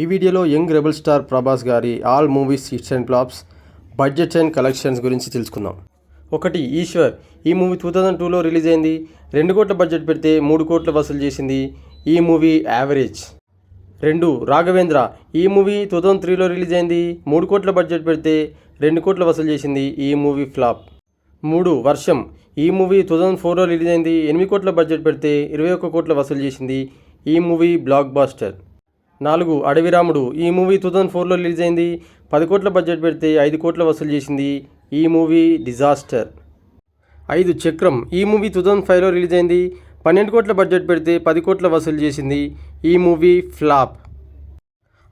ఈ వీడియోలో young rebel star Prabhas గారి all movies hits and flops budgets and collections గురించి తెలుసుకుందాం. ఒకటి ఈశ్వర్. ఈ మూవీ టూ థౌజండ్ టూలో రిలీజ్ అయింది. రెండు కోట్ల బడ్జెట్ పెడితే మూడు కోట్ల వసూలు చేసింది ఈ మూవీ యావరేజ్. రెండు రాఘవేంద్ర. ఈ మూవీ టూ థౌజండ్ త్రీలో రిలీజ్ అయింది. మూడు కోట్ల బడ్జెట్ పెడితే రెండు కోట్ల వసూలు చేసింది ఈ మూవీ ఫ్లాప్. మూడు వర్షం. ఈ మూవీ టూ థౌజండ్ ఫోర్లో రిలీజ్ అయింది. ఎనిమిది కోట్ల బడ్జెట్ పెడితే ఇరవై ఒక్క కోట్ల వసూలు చేసింది ఈ మూవీ బ్లాక్ బాస్టర్. నాలుగు అడవిరాముడు ఈ మూవీ టూ థౌజండ్ ఫోర్లో రిలీజ్ అయింది పది కోట్ల బడ్జెట్ పెడితే ఐదు కోట్ల వసూలు చేసింది ఈ మూవీ డిజాస్టర్. ఐదు చక్రం. ఈ మూవీ టూ థౌజండ్ ఫైవ్లో రిలీజ్ అయింది పన్నెండు కోట్ల బడ్జెట్ పెడితే పది కోట్ల వసూలు చేసింది ఈ మూవీ ఫ్లాప్.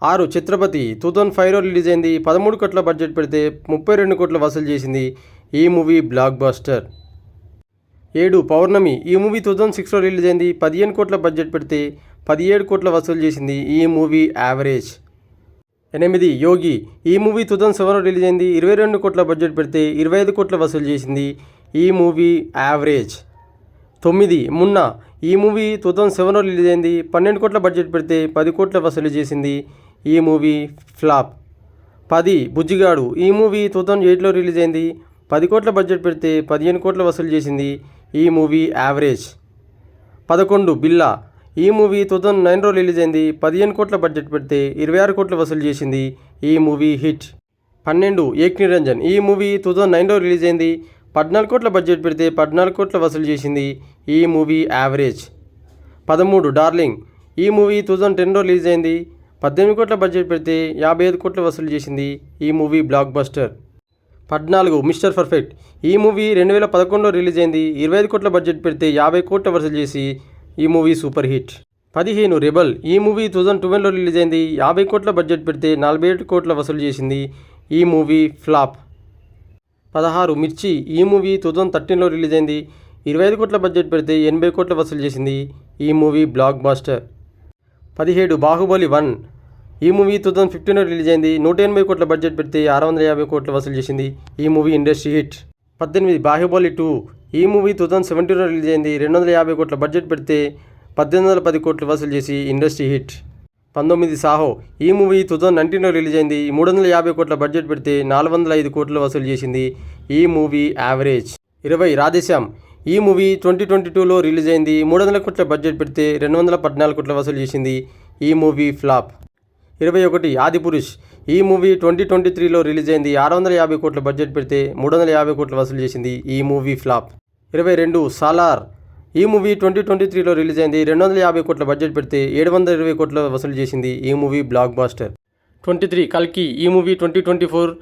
ఆరు ఛత్రపతి. టూ థౌజండ్ ఫైవ్లో రిలీజ్ అయింది పదమూడు కోట్ల బడ్జెట్ పెడితే ముప్పై రెండు కోట్ల వసూలు చేసింది ఈ మూవీ బ్లాక్ బాస్టర్. ఏడు పౌర్ణమి. ఈ మూవీ టూ థౌజండ్ సిక్స్లో రిలీజ్ అయింది పదిహేను కోట్ల బడ్జెట్ పెడితే పదిహేడు కోట్ల వసూలు చేసింది ఈ మూవీ యావరేజ్. ఎనిమిది యోగి ఈ మూవీ టూ థౌజండ్ సెవెన్లో రిలీజ్ అయింది. ఇరవై రెండు కోట్ల బడ్జెట్ పెడితే ఇరవై ఐదు కోట్ల వసూలు చేసింది ఈ మూవీ యావరేజ్. తొమ్మిది మున్నా ఈ మూవీ టూ థౌజండ్ సెవెన్లో రిలీజ్ అయింది. పన్నెండు కోట్ల బడ్జెట్ పెడితే పది కోట్ల వసూలు చేసింది ఈ మూవీ ఫ్లాప్. పది బుజ్జిగాడు ఈ మూవీ టూ థౌజండ్ ఎయిట్లో రిలీజ్ అయింది. పది కోట్ల బడ్జెట్ పెడితే పదిహేను కోట్ల వసూలు చేసింది ఈ మూవీ యావరేజ్. పదకొండు బిల్లా ఈ మూవీ టూ థౌజండ్ నైన్లో రిలీజ్ అయింది. పదిహేను కోట్ల బడ్జెట్ పెడితే ఇరవై ఆరు కోట్ల వసూలు చేసింది ఈ మూవీ హిట్. పన్నెండు ఏక్ నిరంజన్ ఈ మూవీ టూ థౌజండ్ నైన్లో రిలీజ్ అయింది. పద్నాలుగు కోట్ల బడ్జెట్ పెడితే పద్నాలుగు కోట్ల వసూలు చేసింది ఈ మూవీ యావరేజ్. పదమూడు డార్లింగ్. ఈ మూవీ టూ థౌజండ్ టెన్లో రిలీజ్ అయింది. పద్దెనిమిది కోట్ల బడ్జెట్ పెడితే యాభై ఐదు కోట్ల వసూలు చేసింది ఈ మూవీ బ్లాక్ బస్టర్. పద్నాలుగు మిస్టర్ పర్ఫెక్ట్. ఈ మూవీ రెండు వేల పదకొండులో రిలీజ్ అయింది. ఇరవై ఐదు కోట్ల బడ్జెట్ పెడితే యాభై కోట్ల వసూలు చేసి ఈ మూవీ సూపర్ హిట్. పదిహేను రెబల్ ఈ మూవీ టూ థౌజండ్ ట్వెల్వ్లో రిలీజ్ అయింది యాభై కోట్ల బడ్జెట్ పెడితే నలభై ఏడు కోట్ల వసూలు చేసింది ఈ మూవీ ఫ్లాప్. పదహారు మిర్చి ఈ మూవీ టూ థౌజండ్ థర్టీన్లో రిలీజ్ అయింది ఇరవై ఐదు కోట్ల బడ్జెట్ పెడితే ఎనభై కోట్ల వసూలు చేసింది ఈ మూవీ బ్లాక్ బాస్టర్. పదిహేడు బాహుబలి వన్ ఈ మూవీ టూ థౌజండ్ ఫిఫ్టీన్లో రిలీజ్ అయింది నూట ఎనభై కోట్ల బడ్జెట్ పెడితే ఆరు వందల యాభై కోట్ల వసూలు చేసింది ఈ మూవీ ఇండస్ట్రీ హిట్. పద్దెనిమిది బాహుబలి టూ ఈ మూవీ టూ థౌజండ్ సెవెంటీన్లో రిలీజ్ అయింది. రెండు వందల యాభై కోట్ల బడ్జెట్ పెడితే పద్దెనిమిది వందల పది కోట్లు వసూలు చేసి ఇండస్ట్రీ హిట్. పంతొమ్మిది సాహో. ఈ మూవీ టూ థౌజండ్ నైన్టీన్లో రిలీజ్ అయింది. మూడు వందల యాభై కోట్ల బడ్జెట్ పెడితే నాలుగు వందల ఐదు కోట్లు వసూలు చేసింది ఈ మూవీ యావరేజ్. ఇరవై రాధేశ్యామ్ ఈ మూవీ ట్వంటీ ట్వంటీ టూలో రిలీజ్ అయింది. మూడు వందల కోట్ల బడ్జెట్ పెడితే రెండు వందల పద్నాలుగు కోట్ల వసూలు చేసింది ఈ మూవీ ఫ్లాప్. ఇరవై ఒకటి ఆదిపురుష్ ఈ మూవీ ట్వంటీ ట్వంటీ త్రీలో రిలీజ్ అయింది ఆరు వందల యాభై కోట్ల బడ్జెట్ పెడితే మూడు వందల యాభై కోట్లు వసూలు చేసింది ఈ మూవీ ఫ్లాప్. ఇరవై రెండు సాలార్. ఈ మూవీ ట్వంటీ ట్వంటీ త్రీలో రిలీజ్ అయింది రెండు వందల యాభై కోట్ల బడ్జెట్ పెడితే ఏడు వందల ఇరవై కోట్ల వసూలు చేసింది ఈ movie blockbuster. Twenty three కల్కి. ఈ movie twenty twenty four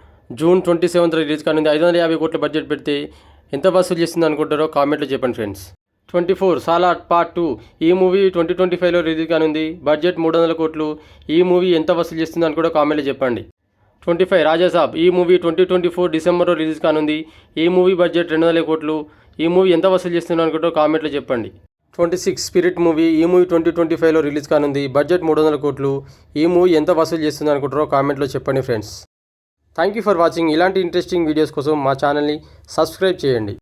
June twenty seventh release కానుంది. ఐదు వందల యాభై కోట్ల బడ్జెట్ పెడితే ఎంత వసూలు చేసింది అనుకుంటారో కామెంట్లో చెప్పండి friends. Twenty four Salaar part two. ఈ మూవీ ట్వంటీ ట్వంటీ ఫైవ్లో రిలీజ్ కానుంది. బడ్జెట్ మూడు వందల కోట్లు. ఈ మూవీ ఎంత వసూలు చేస్తుంది అని కూడా కామెంట్లో చెప్పండి. ట్వంటీ ఫైవ్ రాజాసాబ్ ఈ మూవీ ట్వంటీ ట్వంటీ ఫోర్ డిసెంబర్లో రిలీజ్ కానుంది. ఈ మూవీ బడ్జెట్ రెండు వందల కోట్లు. ఈ మూవీ ఎంత వసూలు చేస్తుంది కూడా కామెంట్లో చెప్పండి. Twenty six spirit movie. ఈ మూవీ ట్వంటీ ట్వంటీ ఫైవ్లో రిలీజ్ కానుంది. బడ్జెట్ మూడు వందల కోట్లు. ఈ మూవీ ఎంత వసూలు చేస్తుంది అనుకుంటారో కామెంట్లో చెప్పండి friends. Thank you for watching. ఇలాంటి ఇంట్రెస్టింగ్ వీడియోస్ కోసం మా ఛానల్ని సబ్స్క్రైబ్ చేయండి.